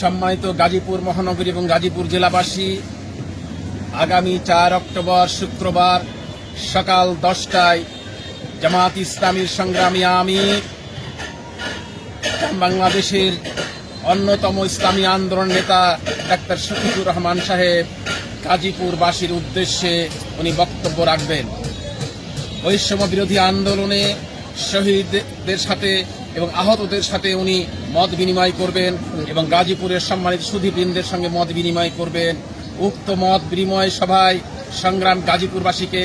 সম্মানিত গাজীপুর মহানগরী এবং গাজীপুর জেলাবাসী, আগামী চার অক্টোবর শুক্রবার সকাল দশটায় জামাত ইসলামীর সংগ্রামী আমি বাংলাদেশের অন্যতম ইসলামী আন্দোলন নেতা ডাক্তার শফিকুর রহমান সাহেব গাজীপুরবাসীর উদ্দেশ্যে উনি বক্তব্য রাখবেন। বৈষম্য বিরোধী আন্দোলনে শহীদদের সাথে এবং আহতদের সাথে উনি মত বিনিময় করবেন এবং গাজীপুরের সম্মানিত সুধীবৃন্দের সঙ্গে মত বিনিময় করবেন। উক্ত মত বিনিময় সভায় সংগ্রাম গাজীপুরবাসীকে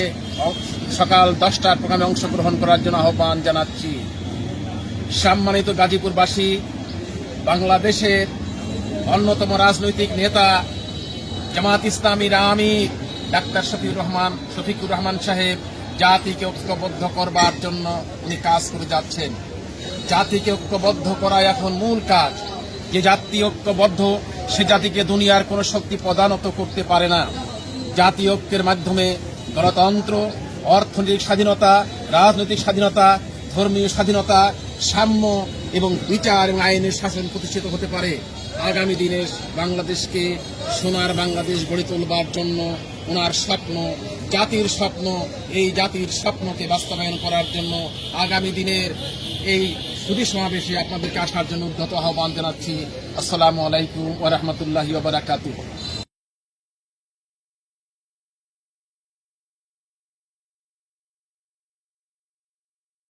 সকাল দশটার প্রোগ্রামে অংশগ্রহণ করার জন্য আহ্বান জানাচ্ছি। সম্মানিত গাজীপুরবাসী, বাংলাদেশের অন্যতম রাজনৈতিক নেতা জামাত ইসলামীর আমি ডাক্তার শফিকুর রহমান শফিকুর রহমান সাহেব জাতিকে ঐক্যবদ্ধ করবার জন্য উনি কাজ করে যাচ্ছেন। জাতিকে ঐক্যবদ্ধ করা এখন মূল কাজ। যে জাতি ঐক্যবদ্ধ, সে জাতিকে দুনিয়ার কোনো শক্তি প্রদানত করতে পারে না। জাতি ঐক্যের মাধ্যমে গণতন্ত্র, অর্থনৈতিক স্বাধীনতা, রাজনৈতিক স্বাধীনতা, ধর্মীয় স্বাধীনতা সাম্য এবং বিচার আইনের শাসন প্রতিষ্ঠিত হতে পারে। আগামী দিনে বাংলাদেশকে সোনার বাংলাদেশ গড়ে তোলবার জন্য ওনার স্বপ্ন, জাতির স্বপ্ন, এই জাতির স্বপ্নকে বাস্তবায়ন করার জন্য আগামী দিনের এই সুদী সমাবেশে আপনাদেরকে আসার জন্য উদ্ধত আহ্বান জানাচ্ছি। আসসালামু আলাইকুম ওরহমতুল্লাহি বারাকাতুহ।